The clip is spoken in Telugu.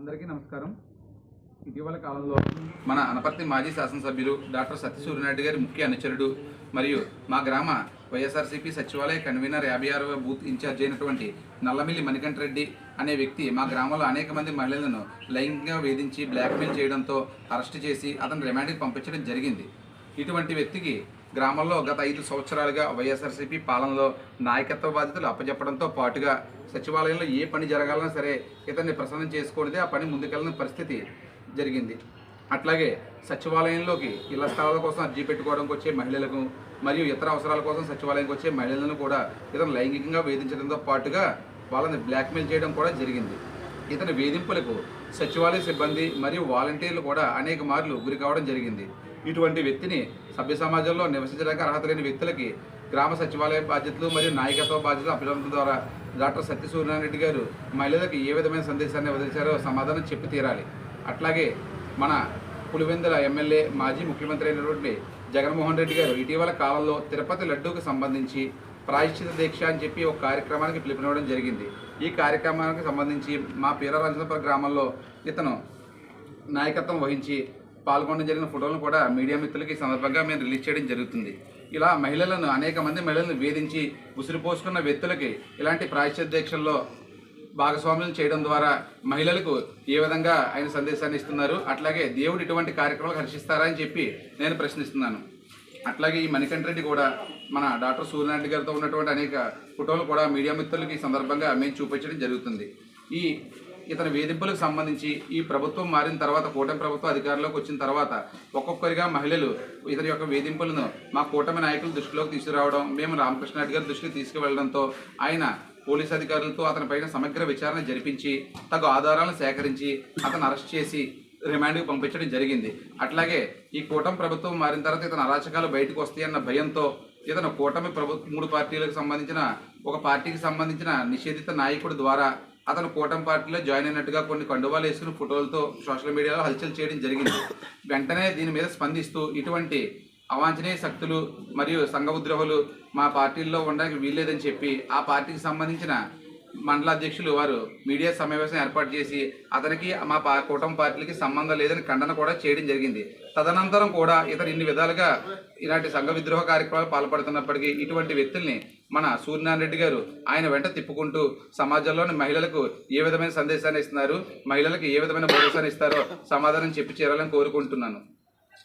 అందరికీ నమస్కారం. ఇటీవల కాలంలో మన అనపర్తి మాజీ శాసనసభ్యులు డాక్టర్ సత్యసూర్యనాయుడు గారి ముఖ్య అనుచరుడు మరియు మా గ్రామ వైఎస్ఆర్సీపీ సచివాలయ కన్వీనర్ యాభై ఆరవ బూత్ ఇన్ఛార్జ్ అయినటువంటి నల్లమిల్లి మణికంఠరెడ్డి అనే వ్యక్తి మా గ్రామంలో అనేక మంది మహిళలను లైంగికంగా వేధించి బ్లాక్మెయిల్ చేయడంతో అరెస్ట్ చేసి అతను రిమాండ్కి పంపించడం జరిగింది. ఇటువంటి వ్యక్తికి గ్రామంలో గత ఐదు సంవత్సరాలుగా వైఎస్ఆర్సీపీ పాలనలో నాయకత్వ బాధ్యతలు అప్పచెప్పడంతో పాటుగా సచివాలయంలో ఏ పని జరగాలన్నా సరే ఇతన్ని ప్రసన్నం చేసుకోనిదే ఆ పని ముందుకెళ్ళిన పరిస్థితి జరిగింది. అట్లాగే సచివాలయంలోకి ఇళ్ళ స్థలాల కోసం అర్జీ పెట్టుకోవడానికి వచ్చే మహిళలకు మరియు ఇతర అవసరాల కోసం సచివాలయంకి వచ్చే మహిళలను కూడా ఇతను లైంగికంగా వేధించడంతో పాటుగా వాళ్ళని బ్లాక్మెయిల్ చేయడం కూడా జరిగింది. ఇతని వేధింపులకు సచివాలయ సిబ్బంది మరియు వాలంటీర్లు కూడా అనేక మార్లు గురి కావడం జరిగింది. ఇటువంటి వ్యక్తిని సభ్య సమాజంలో నివసించడానికి అర్హత లేని వ్యక్తులకి గ్రామ సచివాలయ బాధ్యతలు మరియు నాయకత్వ బాధ్యతలు అప్పగించడం ద్వారా డాక్టర్ సత్యసూర్యనారాయణ రెడ్డి గారు మహిళలకు ఏ విధమైన సందేశాన్ని వదిలిచారో సమాధానం చెప్పి తీరాలి. అట్లాగే మన పులివెందుల ఎమ్మెల్యే మాజీ ముఖ్యమంత్రి అయినటువంటి జగన్మోహన్ రెడ్డి గారు ఇటీవల కాలంలో తిరుపతి లడ్డూకు సంబంధించి ప్రాయశ్చిత దీక్ష అని చెప్పి ఒక కార్యక్రమానికి పిలుపునివ్వడం జరిగింది. ఈ కార్యక్రమానికి సంబంధించి మా పీరరంజనపురం గ్రామంలో ఇతను నాయకత్వం వహించి పాల్గొనడం జరిగిన ఫోటోలను కూడా మీడియా మిత్రులకి సందర్భంగా మేము రిలీజ్ చేయడం జరుగుతుంది. ఇలా మహిళలను అనేక మంది మహిళలను వేధించి ఉసిరిపోసుకున్న వ్యక్తులకి ఇలాంటి ప్రాయశ్చిత దీక్షల్లో భాగస్వామ్యం చేయడం ద్వారా మహిళలకు ఏ విధంగా ఆయన సందేశాన్ని ఇస్తున్నారు అట్లాగే దేవుడు ఇటువంటి కార్యక్రమాలు హర్షిస్తారా అని చెప్పి నేను ప్రశ్నిస్తున్నాను. అట్లాగే ఈ మణికంఠ రెడ్డి కూడా మన డాక్టర్ సూర్యనారాయణ గారితో ఉన్నటువంటి అనేక ఫోటోలు కూడా మీడియా మిత్రులకి ఈ సందర్భంగా మేము చూపించడం జరుగుతుంది. ఈ ఇతని వేధింపులకు సంబంధించి ఈ ప్రభుత్వం మారిన తర్వాత కూటమి ప్రభుత్వం అధికారంలోకి వచ్చిన తర్వాత ఒక్కొక్కరిగా మహిళలు ఇతని యొక్క వేధింపులను మా కూటమి నాయకులు దృష్టిలోకి తీసుకురావడం మేము రామకృష్ణారెడ్డి గారి దృష్టికి తీసుకువెళ్ళడంతో ఆయన పోలీస్ అధికారులతో అతనిపైన సమగ్ర విచారణ జరిపించి తగు ఆధారాలను సేకరించి అతను అరెస్ట్ చేసి రిమాండ్కి పంపించడం జరిగింది. అట్లాగే ఈ కూటమి ప్రభుత్వం మారిన తర్వాత ఇతను అరాచకాలు బయటకు వస్తాయన్న భయంతో ఇతను కూటమి ప్రభుత్వ మూడు పార్టీలకు సంబంధించిన ఒక పార్టీకి సంబంధించిన నిషేధిత నాయకుడి ద్వారా అతను కూటమి పార్టీలో జాయిన్ అయినట్టుగా కొన్ని కండువాలు వేసుకుని ఫోటోలతో సోషల్ మీడియాలో హల్చల్ చేయడం జరిగింది. వెంటనే దీని మీద స్పందిస్తూ ఇటువంటి అవాంఛనీయ శక్తులు మరియు సంఘ ఉద్రోహులు మా పార్టీల్లో ఉండడానికి వీల్లేదని చెప్పి ఆ పార్టీకి సంబంధించిన మండల అధ్యక్షులు వారు మీడియా సమావేశం ఏర్పాటు చేసి అతనికి మా పా కూటమి పార్టీలకి సంబంధం లేదని ఖండన కూడా చేయడం జరిగింది. తదనంతరం కూడా ఇతను ఇన్ని విధాలుగా ఇలాంటి సంఘ విద్రోహ కార్యక్రమాలు పాల్పడుతున్నప్పటికీ ఇటువంటి వ్యక్తుల్ని మన సూర్యనారాయణ రెడ్డి గారు ఆయన వెంట తిప్పుకుంటూ సమాజంలోని మహిళలకు ఏ విధమైన సందేశాన్ని ఇస్తున్నారు మహిళలకు ఏ విధమైన భరోసాన్ని ఇస్తారో సమాధానం చెప్పి చేరాలని కోరుకుంటున్నాను.